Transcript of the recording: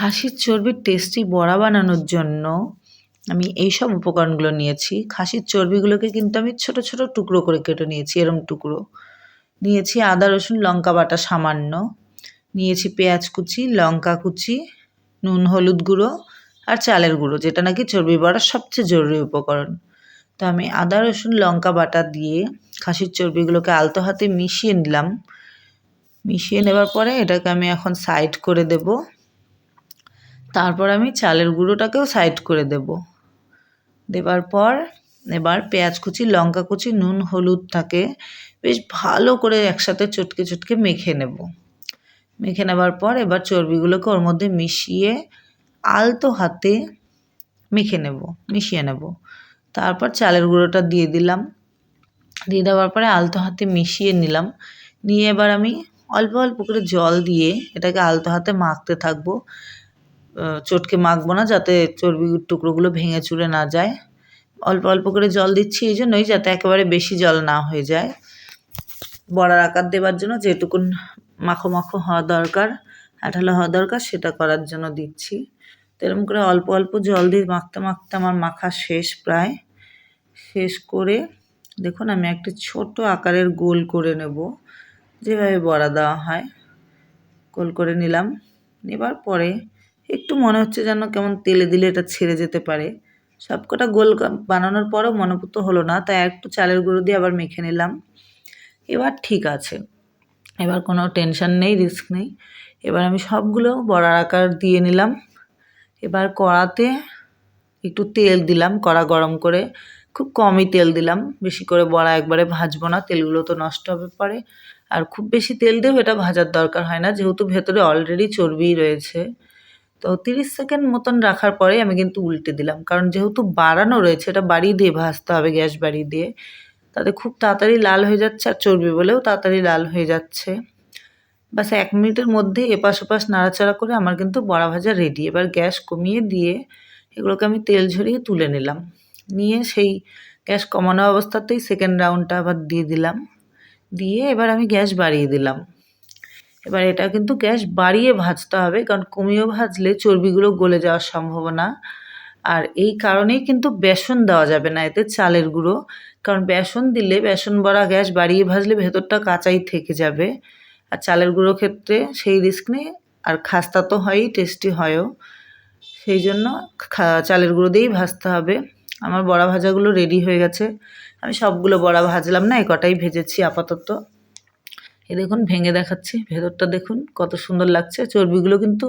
খাসির চর্বির টেস্টি বড়া বানানোর জন্য আমি এই সব উপকরণগুলো নিয়েছি। খাসির চর্বিগুলোকে কিন্তু আমি ছোট ছোট টুকরো করে কেটে নিয়েছি, এরম টুকরো। নিয়েছি আদা, রসুন, লঙ্কা বাটা সামান্য। নিয়েছি পেঁয়াজ কুচি, লঙ্কা কুচি, নুন, হলুদ গুঁড়ো আর চালের গুঁড়ো, যেটা নাকি চর্বি বড়ার সবচেয়ে জরুরি উপকরণ। তো আমি আদা, রসুন, লঙ্কা বাটা দিয়ে খাসির চর্বিগুলোকে আলতো হাতে মিশিয়ে নিলাম। মিশিয়ে নেবার পরে এটাকে আমি এখন সাইড করে দেব। তারপর আমি চালের গুঁড়োটাকেও সাইড করে দেব। দেবার পর এবার পেঁয়াজ কুচি, লঙ্কা কুচি, নুন হলুদটাকে বেশ ভালো করে একসাথে চটকে চটকে মেখে নেব। মেখে নেবার পর এবার চর্বিগুলোকে ওর মধ্যে মিশিয়ে আলতো হাতে মেখে নেব, মিশিয়ে নেব। তারপর চালের গুঁড়োটা দিয়ে দিলাম। দিয়ে দেওয়ার পরে আলতো হাতে মিশিয়ে নিলাম। নিয়ে এবার আমি অল্প অল্প করে জল দিয়ে এটাকে আলতো হাতে মাখতে থাকব। চটকে মাখবো না যাতে চর্বির টুকরোগুলো ভেঙে চুরে না যায়। অল্প অল্প করে জল দিচ্ছি এই জন্যই যাতে একেবারে বেশি জল না হয়ে যায়। বড়ার আকার দেওয়ার জন্য যেটুকুন মাখো মাখো হওয়া দরকার, আঠালো হওয়া দরকার, সেটা করার জন্য দিচ্ছি। তো এরকম করে অল্প অল্প জল দিয়ে মাখতে মাখতে আমার মাখা শেষ প্রায়। শেষ করে দেখুন আমি একটি ছোট আকারের গোল করে নেব। যেভাবে বড়া দেওয়া হয়, গোল করে নিলাম। নেবার পরে একটু মনে হচ্ছে যেন কেমন তেলে দিলে এটা ছেড়ে যেতে পারে। সবকটা গোল বানানোর পরেও মনোপুত হলো না, তাই একটু চালের গুঁড়ো দিয়ে আবার মেখে নিলাম। এবার ঠিক আছে। এবার কোনো টেনশন নেই, রিস্ক নেই। এবার আমি সবগুলো বড়ার আকার দিয়ে নিলাম। এবার কড়াতে একটু তেল দিলাম, কড়া গরম করে। খুব কমই তেল দিলাম, বেশি করে বড়া একবারে ভাজবো না, তেলগুলো তো নষ্ট হবে পরে। আর খুব বেশি তেল দিয়েও এটা ভাজার দরকার হয় না, যেহেতু ভেতরে অলরেডি চর্বি রয়েছে। তো তিরিশ সেকেন্ড মতন রাখার পরে আমি কিন্তু উল্টে দিলাম। কারণ যেহেতু বাড়ানো রয়েছে, এটা বাড়িয়ে দিয়ে ভাজতে হবে, গ্যাস বাড়িয়ে দিয়ে। তাতে খুব তাড়াতাড়ি লাল হয়ে যাচ্ছে আর চর্বি বলেও তাড়াতাড়ি লাল হয়ে যাচ্ছে। বাস এক মিনিটের মধ্যে এপাশ ওপাশ নাড়াচাড়া করে আমার কিন্তু বড়া ভাজা রেডি এবার গ্যাস কমিয়ে দিয়ে এগুলোকে আমি তেল ঝরিয়ে তুলে নিলাম। নিয়ে সেই গ্যাস কমানো অবস্থাতেই সেকেন্ড রাউন্ডটা আবার দিয়ে দিলাম। দিয়ে এবার আমি গ্যাস বাড়িয়ে দিলাম। এবার এটা কিন্তু গ্যাস বাড়িয়ে ভাজতে হবে, কারণ কমিয়ে ভাজলে চর্বিগুলো গলে যাওয়ার সম্ভাবনা। আর এই কারণেই কিন্তু বেসন দেওয়া যাবে না, এতে চালের গুঁড়ো। কারণ বেসন দিলে, বেসন বড়া গ্যাস বাড়িয়ে ভাজলে ভেতরটা কাঁচাই থেকে যাবে। আর চালের গুঁড়ো ক্ষেত্রে সেই রিস্ক নেই, আর খাস্তা তো হয়ই, টেস্টি হয়ও। সেই জন্য চালের গুঁড়ো দিয়েই ভাজতে হবে। আমার বড়া ভাজাগুলো রেডি হয়ে গেছে। আমি সবগুলো বড়া ভাজলাম না, এ কটাই ভেজেছি আপাতত। এ দেখুন ভেঙে দেখাচ্ছি। ভেতরটা দেখুন কত সুন্দর লাগছে। চর্বিগুলো কিন্তু